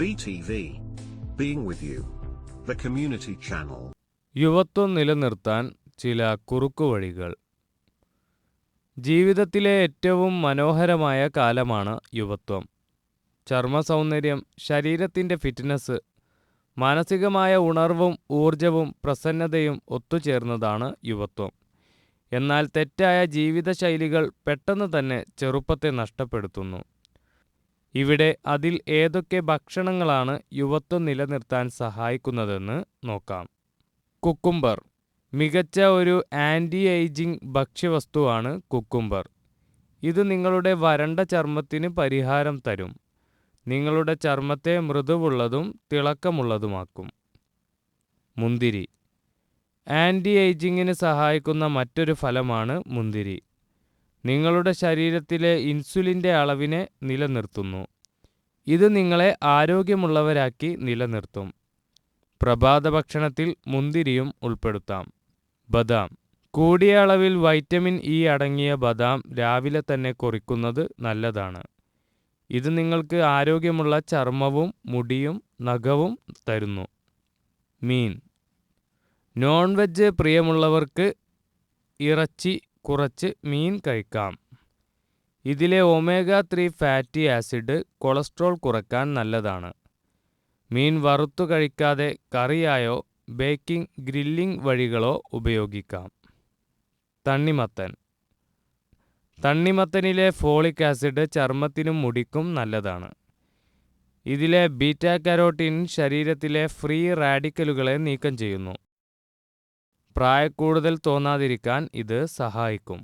BTV. Being with you. The community channel. യുവത്വം നിലനിർത്താൻ ചില കുറുക്കുവഴികൾ ജീവിതത്തിലെ ഏറ്റവും മനോഹരമായ കാലമാണ് യുവത്വം ചർമ്മ സൗന്ദര്യം ശരീരത്തിന്റെ ഫിറ്റ്നസ് മാനസികമായ ഉണർവും ഊർജവും പ്രസന്നതയും ഒത്തുചേർന്നതാണ് യുവത്വം എന്നാൽ തെറ്റായ ജീവിതശൈലികൾ പെട്ടെന്ന് തന്നെ ചെറുപ്പത്തെ നഷ്ടപ്പെടുത്തുന്നു ഇവിടെ അതിൽ ഏതൊക്കെ ഭക്ഷണങ്ങളാണ് യുവത്വം നിലനിർത്താൻ സഹായിക്കുന്നതെന്ന് നോക്കാം. കുക്കുംബർ. മികച്ച ഒരു ആന്റി ഏജിംഗ് ഭക്ഷ്യവസ്തുവാണ് കുക്കുംബർ. ഇത് നിങ്ങളുടെ വരണ്ട ചർമ്മത്തിന് പരിഹാരം തരും. നിങ്ങളുടെ ചർമ്മത്തെ മൃദുവുള്ളതും തിളക്കമുള്ളതുമാക്കും. മുന്തിരി. ആന്റി ഏജിങ്ങിന് സഹായിക്കുന്ന മറ്റൊരു ഫലമാണ് മുന്തിരി. നിങ്ങളുടെ ശരീരത്തിലെ ഇൻസുലിന്റെ അളവിനെ നിലനിർത്തുന്നു. ഇത് നിങ്ങളെ ആരോഗ്യമുള്ളവരാക്കി നിലനിർത്തും. പ്രഭാത ഭക്ഷണത്തിൽ മുന്തിരിയും ഉൾപ്പെടുത്താം. ബദാം. കൂടിയ അളവിൽ വൈറ്റമിൻ ഇ അടങ്ങിയ ബദാം രാവിലെ തന്നെ കുറിക്കുന്നത് നല്ലതാണ്. ഇത് നിങ്ങൾക്ക് ആരോഗ്യമുള്ള ചർമ്മവും മുടിയും നഖവും തരുന്നു. മീൻ. നോൺ വെജ് പ്രിയമുള്ളവർക്ക് ഇറച്ചി കുറച്ച് മീൻ കഴിക്കാം. ഇതിലെ omega three fatty acid cholesterol കുറയ്ക്കാൻ നല്ലതാണ്. മീൻ വറുത്തു കഴിക്കാതെ കറിയായോ ബേക്കിംഗ് ഗ്രില്ലിംഗ് വഴികളോ ഉപയോഗിക്കാം. തണ്ണിമത്തൻ. തണ്ണിമത്തനിലെ ഫോളിക് ആസിഡ് ചർമ്മത്തിനും മുടിക്കും നല്ലതാണ്. ഇതിലെ ബീറ്റാ കരോട്ടിൻ ശരീരത്തിലെ ഫ്രീ റാഡിക്കലുകളെ നീക്കം ചെയ്യുന്നു. പ്രായക്കൂടുതൽ തോന്നാതിരിക്കാൻ ഇത് സഹായിക്കും.